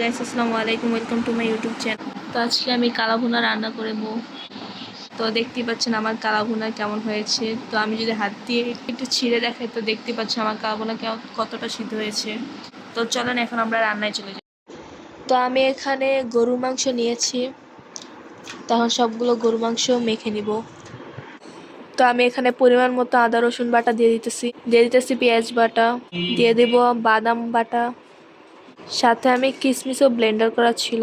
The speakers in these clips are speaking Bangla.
গাইস আসসালামু আলাইকুম welcome to my YouTube channel তো আজকে আমি কালাভুনা রান্না করব তো দেখতেই পাচ্ছেন আমার কালাভুনা কেমন হয়েছে। তো আমি যদি হাত দিয়ে একটু ছিঁড়ে দেখাই, তো দেখতেই পাচ্ছেন আমার কালাভুনা কতটা সিদ্ধ হয়েছে। তো চলেন এখন আমরা রান্নায় চলে যাই। তো আমি এখানে গরুর মাংস নিয়েছি। তখন সবগুলো গরু মাংস মেখে নিব। তো আমি এখানে পরিমাণ মতো আদা, রসুন বাটা দিয়ে দিতেছি। দিয়ে দিতেছি পেঁয়াজ বাটা। দিয়ে দেব বাদাম বাটা। সাথে আমি কিশমিশও ব্লেন্ডার করা ছিল।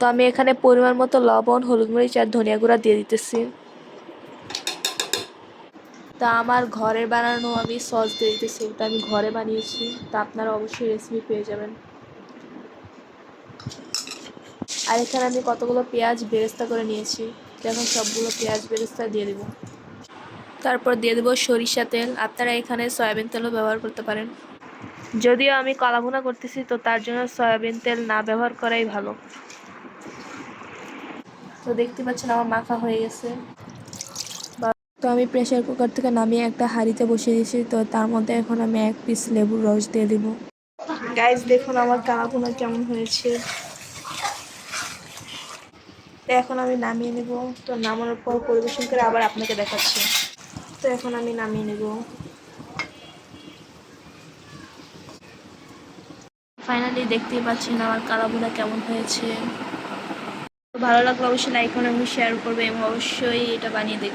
তো আমি এখানে পরিমাণ মতো লবণ, হলুদ মরিচ আর ধনিয়া গুঁড়া দিয়ে দিতেছি। তা আমার ঘরের বানানো আমি সস দিয়ে দিতেছি। ওটা আমি ঘরে বানিয়েছি। তা আপনারা অবশ্যই রেসিপি পেয়ে যাবেন। আর এখানে আমি কতগুলো পেঁয়াজ বেরেস্তা করে নিয়েছি। এখন সবগুলো পেঁয়াজ বেরেস্তা দিয়ে দেবো। তারপর দিয়ে দেবো সরিষা তেল। আপনারা এখানে সয়াবিন তেলও ব্যবহার করতে পারেন। যদিও আমি কলাভুনা করতেছি তো তার জন্য সয়াবিন তেল না ব্যবহার করাই ভালো। তো দেখতে পাচ্ছেন আমার মাখা হয়ে গেছে। বা- তো আমি প্রেসার কুকার থেকে নামিয়ে একটা হাঁড়িতে বসিয়ে দিয়েছি তো তার মধ্যে এখন আমি এক পিস লেবুর রস দিয়ে দিব। গাইজ দেখুন আমার কালাভুনা কেমন হয়েছে। তো এখন আমি নামিয়ে নেব। তো নামানোর পর পরিবেশন করে আবার আপনাকে দেখাচ্ছি। তো এখন আমি নামিয়ে নেব। ফাইনালি দেখতেই পাচ্ছেন আমার কালাবুলা কেমন হয়েছে। ভালো লাগলে অবশ্যই লাইক করে এবং শেয়ার করবে এবং অবশ্যই এটা বানিয়ে দেখবে